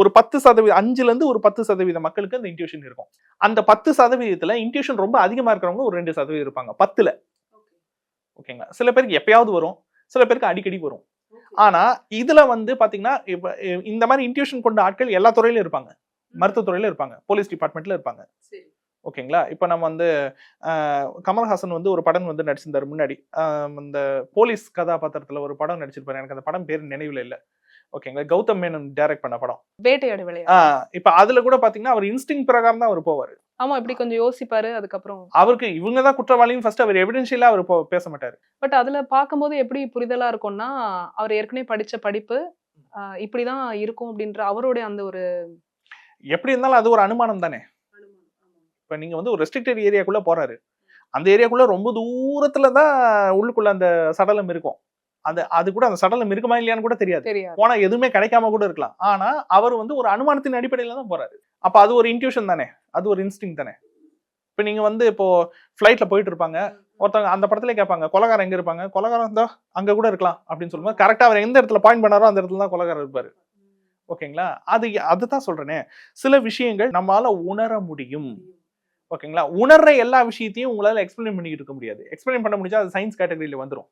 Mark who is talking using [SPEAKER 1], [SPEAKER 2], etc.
[SPEAKER 1] ஒரு பத்து சதவீதம் அஞ்சுல இருந்து ஒரு பத்து சதவீத மக்களுக்கு அந்த இன்ட்யூஷன் இருக்கும். அந்த பத்து சதவீதத்துல இன்ட்யூஷன் ரொம்ப அதிகமா இருக்கிறவங்க ஒரு ரெண்டு சதவீதம் இருப்பாங்க பத்துல. ஓகேங்களா? சில பேருக்கு எப்பயாவது வரும் சில பேருக்கு அடிக்கடி வரும். ஆனா இதுல வந்து பாத்தீங்கன்னா இப்ப இந்த மாதிரி இன்ட்யூஷன் கொண்ட ஆட்கள் எல்லா துறையிலும் இருப்பாங்க. மருத்துவத்துறையில இருப்பாங்க போலீஸ் டிபார்ட்மெண்ட்ல இருப்பாங்க. ஓகேங்களா? இப்போ நம்ம வந்து கமல்ஹாசன் வந்து ஒரு படம் வந்து நடிச்சிருந்தாரு முன்னாடி. இந்த போலீஸ் கதாபாத்திரத்துல ஒரு படம் நடிச்சிருப்பாரு. எனக்கு அந்த படம் பேர் நினைவுல இல்ல. ஓகேங்களா? கௌதம் மேனன் டைரக்ட் பண்ண படம்.
[SPEAKER 2] வேட்டையாடு விளையாடு.
[SPEAKER 1] இப்ப அதுல கூட பாத்தீங்கன்னா அவர் இன்ஸ்டிங் பிரகாரம் தான் அவர் போவாரு.
[SPEAKER 2] ஆமா இப்படி கொஞ்சம் யோசிப்பாரு அதுக்கப்புறம்.
[SPEAKER 1] அவருக்கு இவங்க தான் குற்றவாளின்னு ஃபர்ஸ்ட் அவர் எவிடென்ஷியலா அவர் பேச மாட்டாரு.
[SPEAKER 2] பட் அதுல பார்க்கும்போது எப்படி புரிதலா இருக்கும்னா அவர் ஏற்கனவே படிச்ச படிப்பு இப்படிதான் இருக்கும் அப்படின்ற அவருடைய அந்த ஒரு
[SPEAKER 1] எப்படி இருந்தாலும் அது ஒரு அனுமானம் தானே? இப்ப நீங்க வந்து ஒரு ரெஸ்ட்ரிக்டட் ஏரியாக்குள்ள போறாரு. அந்த ஏரியாக்குள்ள ரொம்ப தூரத்துல தான் உள்ளுக்குள்ள அந்த சடலம் இருக்கும். அது அது கூட அந்த சடலம் இருக்குமா இல்லையான்னு கூட
[SPEAKER 2] தெரியாது.
[SPEAKER 1] போனா எதுவுமே கிடைக்காம கூட இருக்கலாம். ஆனா அவர் வந்து ஒரு அனுமானத்தின் அடிப்படையில தான் போறாரு. அப்ப அது ஒரு இன்ட்யூஷன் தானே? அது ஒரு இன்ஸ்டிங் தானே? இப்ப நீங்க வந்து இப்போ ஃபிளைட்ல போயிட்டு இருப்பாங்க. ஒருத்தவங்க அந்த படத்துல கேட்பாங்க கொலகாரம் எங்க இருப்பாங்க? கொலகாரம் தான் அங்க கூட இருக்கலாம். அப்படின்னு சொல்லும்போது கரெக்டா அவர் எந்த இடத்துல பாயிண்ட் பண்ணாரோ அந்த இடத்துல தான் கொலகாரம் இருப்பாரு. ஓகேங்களா? அது அதுதான் சொல்றேனே. சில விஷயங்கள் நம்மளால உணர முடியும். ஓகேங்களா? உணர்ற எல்லா விஷயத்தையும் உங்களால எக்ஸ்பிளைன் பண்ணிக்கிட்டு இருக்க முடியாது. எக்ஸ்பிளைன் பண்ண முடிஞ்சா அது சயின்ஸ் கேட்டகரியில வந்துரும்.